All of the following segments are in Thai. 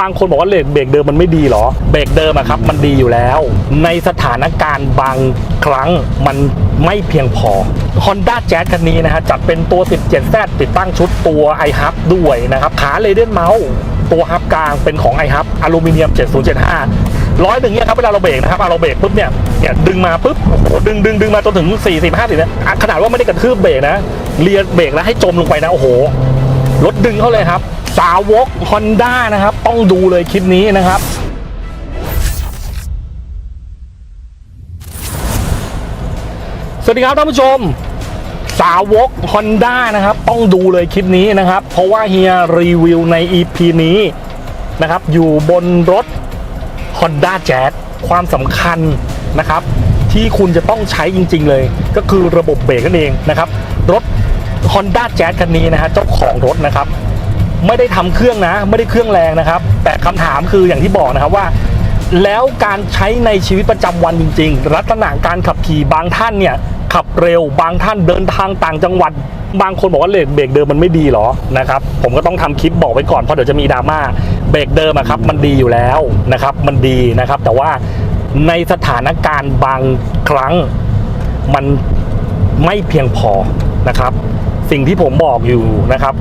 บางคนบอกว่าเบรกเบรกเดิมมันไม่ดีเหรอ เบรกเดิมอะครับมันดีอยู่แล้ว ในสถานการณ์บางครั้งมันไม่เพียงพอ Honda Jazz คันนี้นะฮะจัดเป็นตัว 17Z ติดตั้งชุดตัว i h u b ด้วยนะครับ ขาเลเดนเมาส์ตัวฮับกลางเป็นของ i h u b อลูมิเนียม 7075 ร้อยหนึ่งเนี่ยครับเวลาเราเบรกนะครับเราเบรกปุ๊บเนี่ยเนี่ยดึงมาปุ๊บโอ้โหดึงดึงดึงมาจนถึง 40 50เนี่ยอะขนาดว่าไม่ได้กระทืบเบรกนะเลียเบรกแล้วให้จมลงไปนะโอ้โหรถดึงเขาเลยครับ สาวก Honda นะครับ ต้องดูเลยคลิปนี้นะครับสวัสดีครับท่านผู้ชม สาวก Honda นะครับ ต้องดูเลยคลิปนี้นะครับ เพราะว่าเฮียรีวิวใน EP นี้นะครับ อยู่บนรถ Honda Jazz ความสำคัญนะครับ ที่คุณจะต้องใช้จริง ๆ เลย ก็คือระบบเบรกนั่นเองนะครับ รถ Honda Jazz คันนี้นะฮะเจ้าของรถนะครับ ไม่ได้ทำเครื่องนะ ไม่ได้เครื่องแรงนะครับ แต่คำถามคืออย่างที่บอกนะครับว่า แล้วการใช้ในชีวิตประจำวันจริง ๆ ลักษณะการขับขี่บางท่านเนี่ยขับเร็วบางท่านเดินทางต่างจังหวัด บางคนบอกว่าเลนเบรกเดิมมันไม่ดีเหรอนะครับผมก็ต้องทำคลิปบอกไว้ก่อนเพราะเดี๋ยวจะมีดราม่าเบรกเดิมอะครับมันดีอยู่แล้วนะครับมันดีนะครับ แต่ว่าในสถานการณ์บางครั้งมันไม่เพียงพอนะครับ สิ่งที่ผมบอกอยู่นะครับ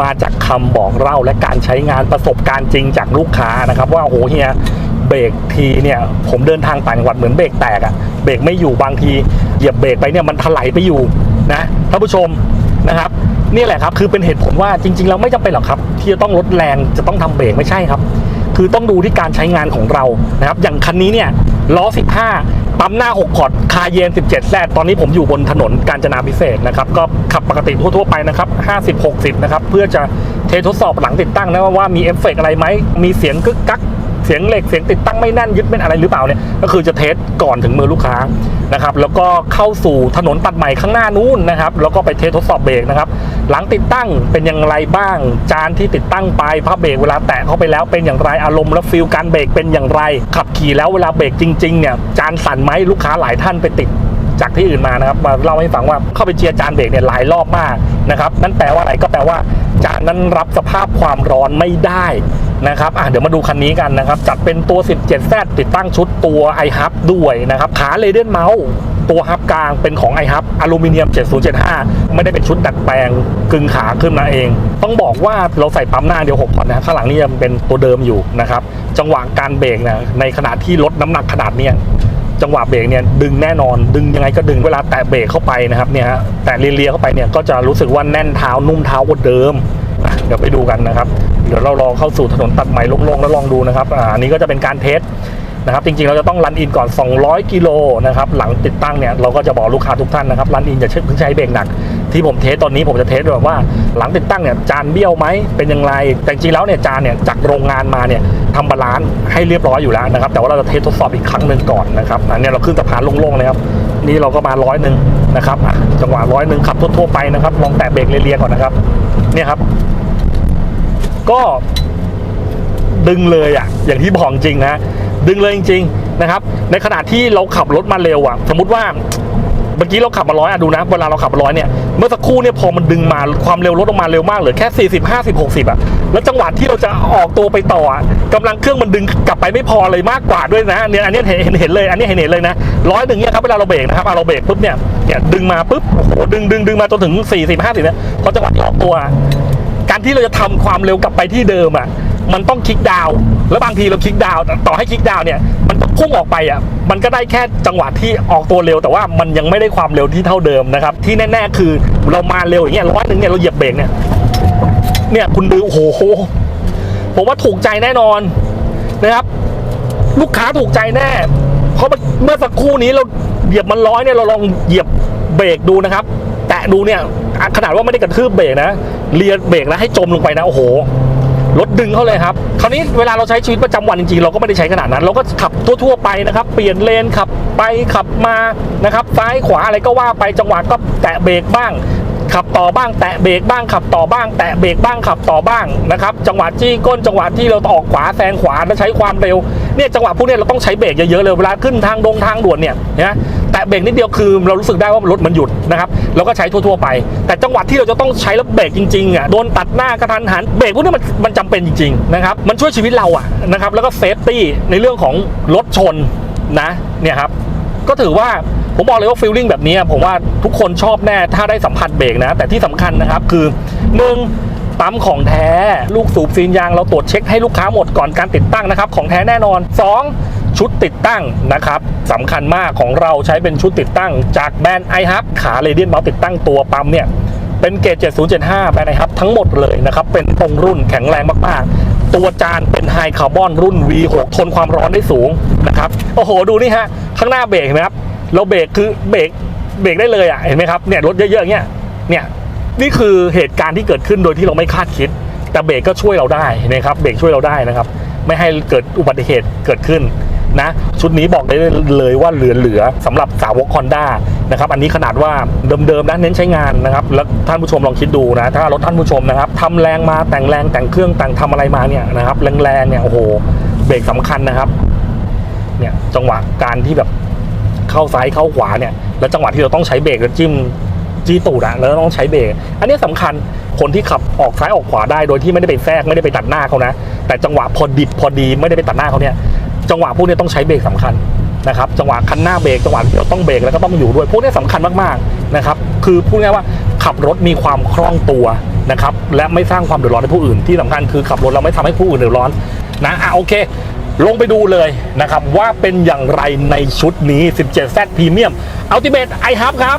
มาจากคำบอกเล่าและการใช้งานประสบการณ์จริงจากลูกค้านะครับ ว่าโอ้เฮียเบรกทีเนี่ยผมเดินทางต่างจังหวัดเหมือนเบรกแตกอะเบรกไม่อยู่บางทีเหยียบเบรกไปเนี่ยมันถลายไปอยู่นะท่านผู้ชมนะครับนี่แหละครับคือเป็นเหตุผลว่าจริงๆแล้วไม่จำเป็นหรอกครับ ที่จะต้องลดแรงจะต้องทำเบรกไม่ใช่ครับ คือต้องดูที่การใช้งานของเรานะครับอย่างคันนี้เนี่ยล้อ15 ปั๊มหน้า 6 พอร์ต คาเยน 17 แซดตอนนี้ผมอยู่บนถนนกาญจนาพิเศษนะครับ ก็ขับปกติทั่ว ๆ ไปนะครับ 50 60 นะครับ เพื่อจะเททดสอบหลังติดตั้งนะว่าว่ามีเอฟเฟกต์อะไรไหม มีเสียงกึกกัก เสียงเหล็กเสียงติดตั้งไม่แน่นยึดเป็นอะไรหรือเปล่าเนี่ยก็คือจะเทสก่อนถึงมือลูกค้านะครับแล้วก็เข้าสู่ถนนตัดใหม่ข้างหน้านู้นนะครับแล้วก็ไปเทสทดสอบเบรกนะครับหลังติดตั้งเป็นอย่างไรบ้าง จานที่ติดตั้งไปพับเบรกเวลาแตะเข้าไปแล้วเป็นอย่างไรอารมณ์และฟิลการเบรกเป็นอย่างไร ขับขี่แล้วเวลาเบรกจริงๆเนี่ยจานสั่นไหมลูกค้าหลายท่านไปติด จากที่อื่นมานะครับมาเล่าให้ฟังว่าเข้าไปเจียร์จานเบรกเนี่ยหลายรอบมากนะครับนั่นแปลว่าอะไรก็แปลว่าจานนั้นรับสภาพความร้อนไม่ได้นะครับอะเดี๋ยวมาดูคันนี้กันนะครับ จัดเป็นตัว 17Z ติดตั้งชุดตัว i h u b ด้วยนะครับขาเลเดนเมาส์ตัวฮับกลางเป็นของ i h u b อลูมิเนียม 7075 ไม่ได้เป็นชุดดัดแปลงกึ่งขาขึ้นมาเอง ต้องบอกว่าเราใส่ปั๊มหน้าเดียว6พอร์นะข้างหลังนี่ยังเป็นตัวเดิมอยู่นะครับ จังหวะการเบรกนะในขณะที่ลดน้ำหนักขนาดเนี้ย จังหวะเบรกเนี่ยดึงแน่นอน ดึงยังไงก็ดึงเวลาแตะเบรกเข้าไปนะครับเนี่ยฮะแตะเลียๆเข้าไปเนี่ยก็จะรู้สึกว่าแน่นเท้านุ่มเท้ากว่าเดิมเดี๋ยวไปดูกันนะครับ เดี๋ยวเราลองเข้าสู่ถนนตัดใหม่โล่งๆแล้วลองดูนะครับอ่าอันนี้ก็จะเป็นการเทสนะครับจริงๆเราจะต้องรันอินก่อน 200 กิโลนะครับหลังติดตั้งเนี่ยเราก็จะบอกลูกค้าทุกท่านนะครับรันอินจะเพิ่งใช้เบรกหนัก ที่ผมเทสตอนนี้ผมจะเทสแบบว่าหลังติดตั้งเนี่ยจานเบี้ยวไหมเป็นย่างไรแต่จริงแล้วเนี่ยจานเนี่ยจากโรงงานมาเนี่ยทำบาลานซ์ให้เรียบร้อยอยู่แล้วนะครับแต่ว่าเราจะเทสทดสอบอีกครั้งหนึ่งก่อนนะครับอันนี้เราขึ้นสะพานโล่งๆเลยครับนี่เราก็มาร้อยหนึ่งนะครับจังหวะร้อยหนึ่งขับทั่วๆไปนะครับลองแตะเบรกเรียๆก่อนนะครับเนี่ยครับ ก็ดึงเลยอะอย่างที่บอกจริงนะดึงเลยจริง ๆนะครับ ในขณะที่เราขับรถมาเร็วอะ สมมติว่าเมื่อกี้เราขับมาร้อยอะดูนะ เวลาเราขับมาร้อยเนี่ย เมื่อสักครู่เนี่ยพอมันดึงมาความเร็วลดลงมาเร็วมากเหลือแค่ 40 50 60อะแล้วจังหวะที่เราจะออกตัวไปต่ออะกำลังเครื่องมันดึงกลับไปไม่พอเลยมากกว่าด้วยนะเนี่ยอันนี้เห็นเห็นเลยอันนี้เห็นเห็นเลยนะร้อยหนึ่งเนี่ยครับเวลาเราเบรกนะครับเราเบรกปุ๊บเนี่ยเนี่ยดึงมาปุ๊บโอ้โหดึงดึงดึงมาจนถึง 40 50เนี่ยพอจังหวะที่ออกตัว การที่เราจะทำความเร็วกลับไปที่เดิมอะมันต้องคลิกดาวแล้วบางทีเราคลิกดาวต่อให้คลิกดาวเนี่ย มันพุ่งออกไปอะมันก็ได้แค่จังหวะที่ออกตัวเร็วแต่ว่ามันยังไม่ได้ความเร็วที่เท่าเดิมนะครับ ที่แน่ ๆ คือเรามาเร็วอย่างเงี้ยร้อยหนึ่งเนี่ยเราเหยียบเบรกเนี่ยเนี่ยคุณดูโอ้โหผมว่าถูกใจแน่นอนนะครับ ลูกค้าถูกใจแน่ เพราะเมื่อสักครู่นี้เราเหยียบมันร้อยเนี่ยเราลองเหยียบเบรกดูนะครับ แตะดูเนี่ยขนาดว่าไม่ได้กระทืบเบรกนะเลียเบรกแล้วให้จมลงไปนะโอ้โห รถดึงเขาเลยครับ คราวนี้เวลาเราใช้ชีวิตประจำวันจริงๆ เราก็ไม่ได้ใช้ขนาดนั้น เราก็ขับทั่วๆไปนะครับ เปลี่ยนเลนขับไปขับมานะครับ ซ้ายขวาอะไรก็ว่าไปจังหวะก็แตะเบรกบ้าง ขับต่อบ้างแตะเบรกบ้างขับต่อบ้างแตะเบรกบ้างขับต่อบ้างนะครับจังหวะจี้ก้นจังหวะที่เราต้อออกขวาแซงขวาแล้วใช้ความเร็วเนี่ยจังหวะพวกนี้เราต้องใช้เบรกเยอะๆเลยเวลาขึ้นทางดงทางด่วนเนี่ยนะแตะเบรกนิดเดียวคือเรารู้สึกได้ว่ารถมันหยุดนะครับเราก็ใช้ทั่วๆไป แต่จังหวะที่เราจะต้องใช้แล้วเบรกจริงๆอะโดนตัดหน้ากระทันหันเบรกพวกนี้มันมันจำเป็นจริงๆนะครับมันช่วยชีวิตเราอะนะครับแล้วก็เซฟตี้ในเรื่องของรถชนนะเนี่ยครับก็ถือว่า ผมบอกเลยว่าฟีลลิ่งแบบนี้ผมว่าทุกคนชอบแน่ถ้าได้สัมผัสเบรกนะ แต่ที่สำคัญนะครับคือหนึ่งปั๊มของแท้ลูกสูบซีนยางเราตรวจเช็คให้ลูกค้าหมดก่อนการติดตั้งนะครับ ของแท้แน่นอน 2 ชุดติดตั้งนะครับสำคัญมากของเราใช้เป็นชุดติดตั้ง จากแบรนด์ไอฮับขาเรเดียนเมาติดตั้งตัวปั๊มเนี่ยเป็นเกจ7075แบรนด์ไอฮับทั้งหมดเลยนะครับ เป็นตรงรุ่นแข็งแรงมากๆ ตัวจานเป็นไฮคาร์บอนรุ่น V6 ทนความร้อนได้สูงนะครับโอ้โหดูนี่ฮะข้างหน้าเบรกเห็นไหมครับ เราเบรกคือเบรกเบรกได้เลยอะเห็นไหมครับเนี่ยรถเยอะๆอย่างเงี้ยเนี่ยนี่คือเหตุการณ์ที่เกิดขึ้นโดยที่เราไม่คาดคิด แต่เบรกก็ช่วยเราได้นะครับเบรกช่วยเราได้นะครับ ไม่ให้เกิดอุบัติเหตุเกิดขึ้นนะชุดนี้บอกได้เลยว่าเหลือๆสำหรับสาวกฮอนด้านะครับอันนี้ขนาดว่าเดิมๆนะเน้นใช้งานนะครับแล้วท่านผู้ชมลองคิดดูนะถ้ารถท่านผู้ชมนะครับทำแรงมาแต่งแรงแต่งเครื่องแต่งทำอะไรมาเนี่ยนะครับแรงๆเนี่ยโอ้โหเบรกสำคัญนะครับเนี่ยจังหวะการที่แบบ เข้าซ้ายเข้าขวาเนี่ยแล้วจังหวะที่เราต้องใช้เบรกแล้วจิ้มจี้ตูดอะแล้วต้องใช้เบรกอันนี้สำคัญคนที่ขับออกซ้ายออกขวาได้โดยที่ไม่ได้ไปแทรกไม่ได้ไปตัดหน้าเขานะ แต่จังหวะพอดิบพอดีไม่ได้ไปตัดหน้าเขาเนี่ยจังหวะพวกนี้ต้องใช้เบรกสำคัญนะครับจังหวะคันหน้าเบรกจังหวะที่เราต้องเบรกแล้วก็ต้องอยู่ด้วยพวกนี้สำคัญมากๆนะครับคือพูดง่ายว่าขับรถมีความคล่องตัวนะครับและไม่สร้างความเดือดร้อนให้ผู้อื่นที่สำคัญคือขับรถเราไม่ทำให้ผู้อื่นเดือดร้อนนะอะโอเค ลงไปดูเลยนะครับว่าเป็นอย่างไรในชุดนี้ 17Z Premium Ultimate i h u b ครับ